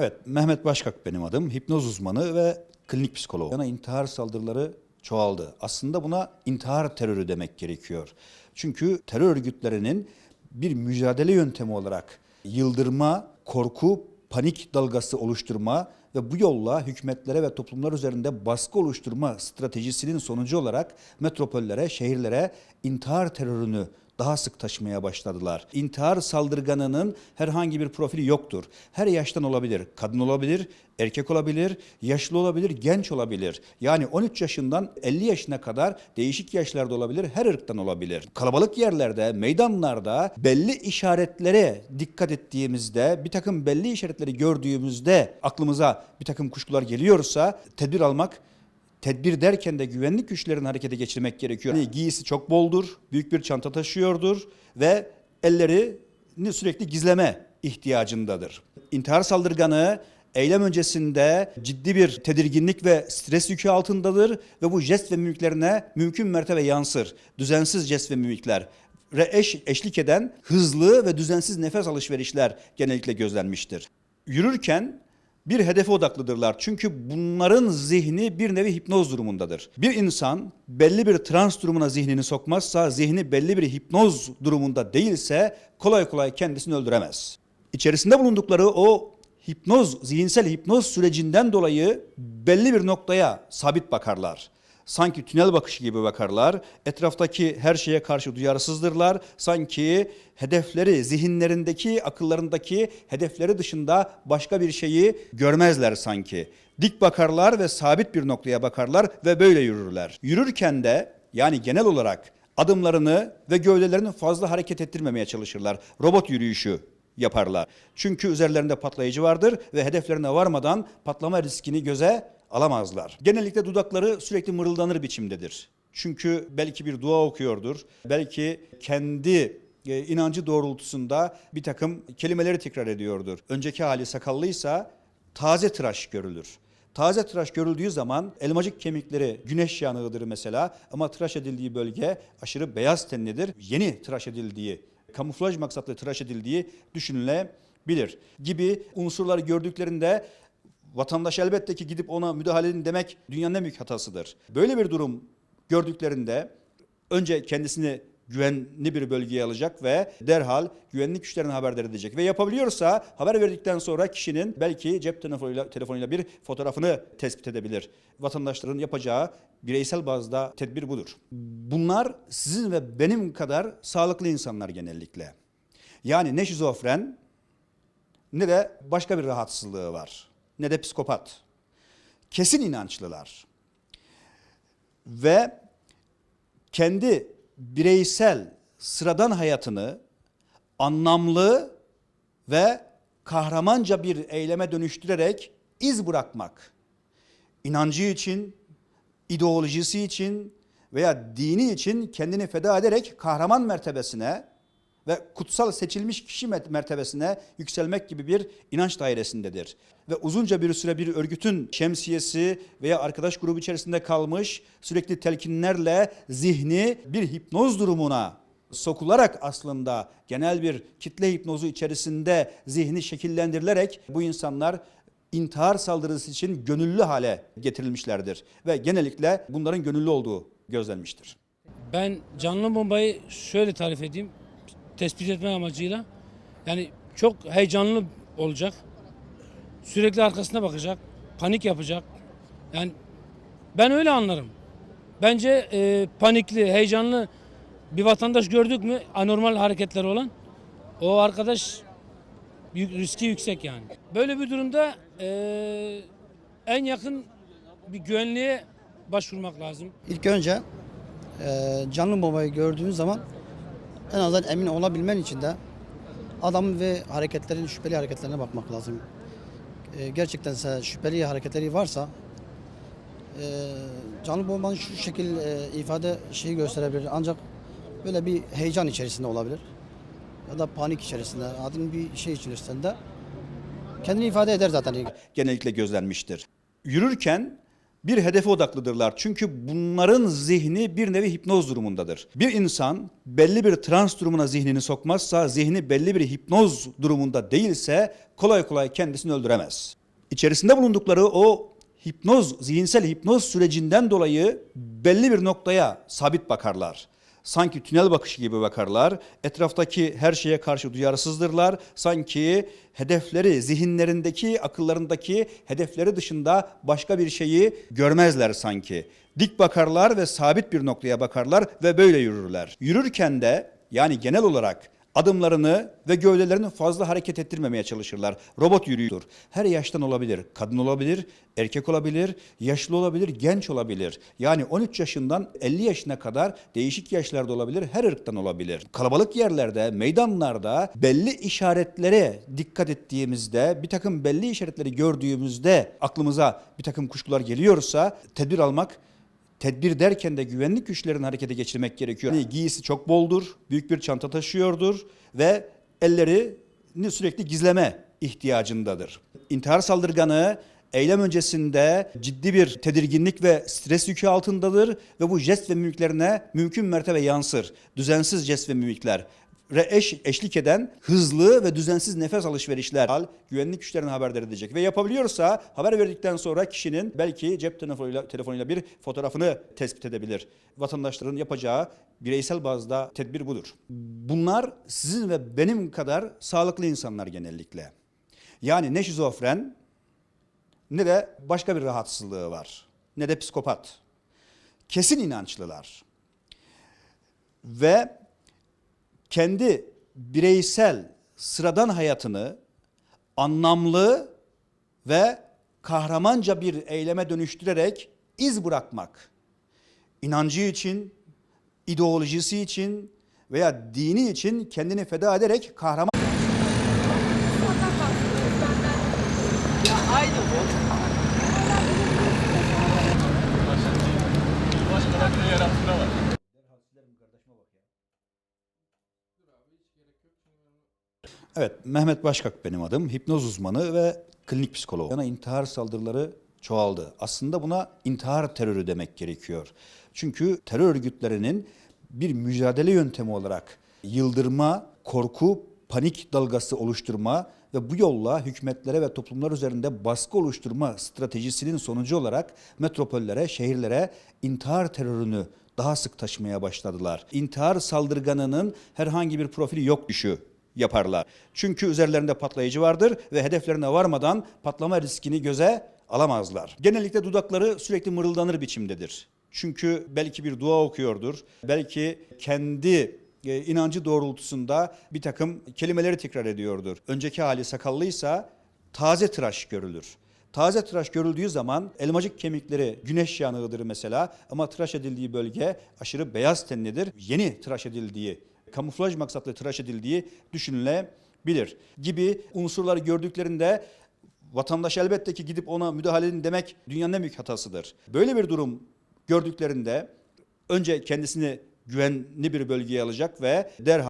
Evet, Mehmet Başkak benim adım. Hipnoz uzmanı ve klinik psikolog. Yana intihar saldırıları çoğaldı. Aslında buna intihar terörü demek gerekiyor. Çünkü terör örgütlerinin bir mücadele yöntemi olarak yıldırma, korku, panik dalgası oluşturma ve bu yolla hükümetlere ve toplumlar üzerinde baskı oluşturma stratejisinin sonucu olarak metropollere, şehirlere intihar terörünü daha sık taşımaya başladılar. İntihar saldırganının herhangi bir profili yoktur. Her yaştan olabilir. Kadın olabilir, erkek olabilir, yaşlı olabilir, genç olabilir. Yani 13 yaşından 50 yaşına kadar değişik yaşlarda olabilir, her ırktan olabilir. Kalabalık yerlerde, meydanlarda belli işaretlere dikkat ettiğimizde, bir takım belli işaretleri gördüğümüzde aklımıza bir takım kuşkular geliyorsa tedbir almak Tedbir derken de güvenlik güçlerini harekete geçirmek gerekiyor. Yani giysi çok boldur, büyük bir çanta taşıyordur ve ellerini sürekli gizleme ihtiyacındadır. İntihar saldırganı eylem öncesinde ciddi bir tedirginlik ve stres yükü altındadır ve bu jest ve mimiklerine mümkün mertebe yansır. Düzensiz jest ve mimikler ve eş, eşlik eden hızlı ve düzensiz nefes alışverişler genellikle gözlenmiştir. Yürürken bir hedefe odaklıdırlar. Çünkü bunların zihni bir nevi hipnoz durumundadır. Bir insan belli bir trans durumuna zihnini sokmazsa, zihni belli bir hipnoz durumunda değilse kolay kolay kendisini öldüremez. İçerisinde bulundukları o hipnoz, zihinsel hipnoz sürecinden dolayı belli bir noktaya sabit bakarlar. Sanki tünel bakışı gibi bakarlar. Etraftaki her şeye karşı duyarsızdırlar. Sanki hedefleri, zihinlerindeki, akıllarındaki hedefleri dışında başka bir şeyi görmezler sanki. Dik bakarlar ve sabit bir noktaya bakarlar ve böyle yürürler. Yürürken de yani genel olarak adımlarını ve gövdelerini fazla hareket ettirmemeye çalışırlar. Robot yürüyüşü yaparlar. Çünkü üzerlerinde patlayıcı vardır ve hedeflerine varmadan patlama riskini göze alamazlar. Genellikle dudakları sürekli mırıldanır biçimdedir. Çünkü belki bir dua okuyordur, belki kendi e, inancı doğrultusunda bir takım kelimeleri tekrar ediyordur. Önceki hali sakallıysa taze tıraş görülür. Taze tıraş görüldüğü zaman elmacık kemikleri güneş yanığıdır mesela ama tıraş edildiği bölge aşırı beyaz tenlidir. Yeni tıraş edildiği, kamuflaj maksatlı tıraş edildiği düşünülebilir gibi unsurları gördüklerinde vatandaş elbette ki gidip ona müdahale edin demek dünyanın en büyük hatasıdır. Böyle bir durum gördüklerinde önce kendisini güvenli bir bölgeye alacak ve derhal güvenlik güçlerine haberdar edecek. Ve yapabiliyorsa haber verdikten sonra kişinin belki cep telefonuyla, telefonuyla bir fotoğrafını tespit edebilir. Vatandaşların yapacağı bireysel bazda tedbir budur. Bunlar sizin ve benim kadar sağlıklı insanlar genellikle. Yani ne şizofren ne de başka bir rahatsızlığı var ne de psikopat. Kesin inançlılar. Ve kendi bireysel sıradan hayatını anlamlı ve kahramanca bir eyleme dönüştürerek iz bırakmak, inancı için, ideolojisi için veya dini için kendini feda ederek kahraman mertebesine ve kutsal seçilmiş kişi mertebesine yükselmek gibi bir inanç dairesindedir. Ve uzunca bir süre bir örgütün şemsiyesi veya arkadaş grubu içerisinde kalmış sürekli telkinlerle zihni bir hipnoz durumuna sokularak aslında genel bir kitle hipnozu içerisinde zihni şekillendirilerek bu insanlar intihar saldırısı için gönüllü hale getirilmişlerdir. Ve genellikle bunların gönüllü olduğu gözlenmiştir. Ben canlı bombayı şöyle tarif edeyim tespit etme amacıyla. Yani çok heyecanlı olacak. Sürekli arkasına bakacak. Panik yapacak. Yani ben öyle anlarım. Bence e, panikli, heyecanlı bir vatandaş gördük mü anormal hareketleri olan o arkadaş riski yüksek yani. Böyle bir durumda e, en yakın bir güvenliğe başvurmak lazım. İlk önce e, canlı bombayı gördüğün zaman en azından emin olabilmen için de adamın ve hareketlerin şüpheli hareketlerine bakmak lazım. E, gerçekten ise şüpheli hareketleri varsa e, canlı bombanın şu şekil e, ifade şeyi gösterebilir ancak böyle bir heyecan içerisinde olabilir ya da panik içerisinde adın bir şey içerisinde kendini ifade eder zaten. genellikle gözlenmiştir. Yürürken bir hedefe odaklıdırlar. Çünkü bunların zihni bir nevi hipnoz durumundadır. Bir insan belli bir trans durumuna zihnini sokmazsa, zihni belli bir hipnoz durumunda değilse kolay kolay kendisini öldüremez. İçerisinde bulundukları o hipnoz, zihinsel hipnoz sürecinden dolayı belli bir noktaya sabit bakarlar. Sanki tünel bakışı gibi bakarlar. Etraftaki her şeye karşı duyarsızdırlar. Sanki hedefleri, zihinlerindeki, akıllarındaki hedefleri dışında başka bir şeyi görmezler sanki. Dik bakarlar ve sabit bir noktaya bakarlar ve böyle yürürler. Yürürken de yani genel olarak adımlarını ve gövdelerini fazla hareket ettirmemeye çalışırlar. Robot yürüyor. Her yaştan olabilir. Kadın olabilir, erkek olabilir, yaşlı olabilir, genç olabilir. Yani 13 yaşından 50 yaşına kadar değişik yaşlarda olabilir, her ırktan olabilir. Kalabalık yerlerde, meydanlarda belli işaretlere dikkat ettiğimizde, bir takım belli işaretleri gördüğümüzde aklımıza bir takım kuşkular geliyorsa tedbir almak Tedbir derken de güvenlik güçlerini harekete geçirmek gerekiyor. Yani giysi çok boldur, büyük bir çanta taşıyordur ve ellerini sürekli gizleme ihtiyacındadır. İntihar saldırganı eylem öncesinde ciddi bir tedirginlik ve stres yükü altındadır ve bu jest ve mimiklerine mümkün mertebe yansır. Düzensiz jest ve mimikler eş, eşlik eden hızlı ve düzensiz nefes alışverişler hal güvenlik güçlerine haberdar edecek. Ve yapabiliyorsa haber verdikten sonra kişinin belki cep telefonuyla, telefonuyla bir fotoğrafını tespit edebilir. Vatandaşların yapacağı bireysel bazda tedbir budur. Bunlar sizin ve benim kadar sağlıklı insanlar genellikle. Yani ne şizofren ne de başka bir rahatsızlığı var. Ne de psikopat. Kesin inançlılar. Ve kendi bireysel sıradan hayatını anlamlı ve kahramanca bir eyleme dönüştürerek iz bırakmak, inancı için, ideolojisi için veya dini için kendini feda ederek kahraman Evet, Mehmet Başkak benim adım. Hipnoz uzmanı ve klinik psikolog. Yana intihar saldırıları çoğaldı. Aslında buna intihar terörü demek gerekiyor. Çünkü terör örgütlerinin bir mücadele yöntemi olarak yıldırma, korku, panik dalgası oluşturma ve bu yolla hükümetlere ve toplumlar üzerinde baskı oluşturma stratejisinin sonucu olarak metropollere, şehirlere intihar terörünü daha sık taşımaya başladılar. İntihar saldırganının herhangi bir profili yok düşü yaparlar. Çünkü üzerlerinde patlayıcı vardır ve hedeflerine varmadan patlama riskini göze alamazlar. Genellikle dudakları sürekli mırıldanır biçimdedir. Çünkü belki bir dua okuyordur, belki kendi e, inancı doğrultusunda bir takım kelimeleri tekrar ediyordur. Önceki hali sakallıysa taze tıraş görülür. Taze tıraş görüldüğü zaman elmacık kemikleri güneş yanığıdır mesela ama tıraş edildiği bölge aşırı beyaz tenlidir. Yeni tıraş edildiği, kamuflaj maksatlı tıraş edildiği düşünülebilir gibi unsurları gördüklerinde vatandaş elbette ki gidip ona müdahale edin demek dünyanın en büyük hatasıdır. Böyle bir durum gördüklerinde önce kendisini güvenli bir bölgeye alacak ve derhal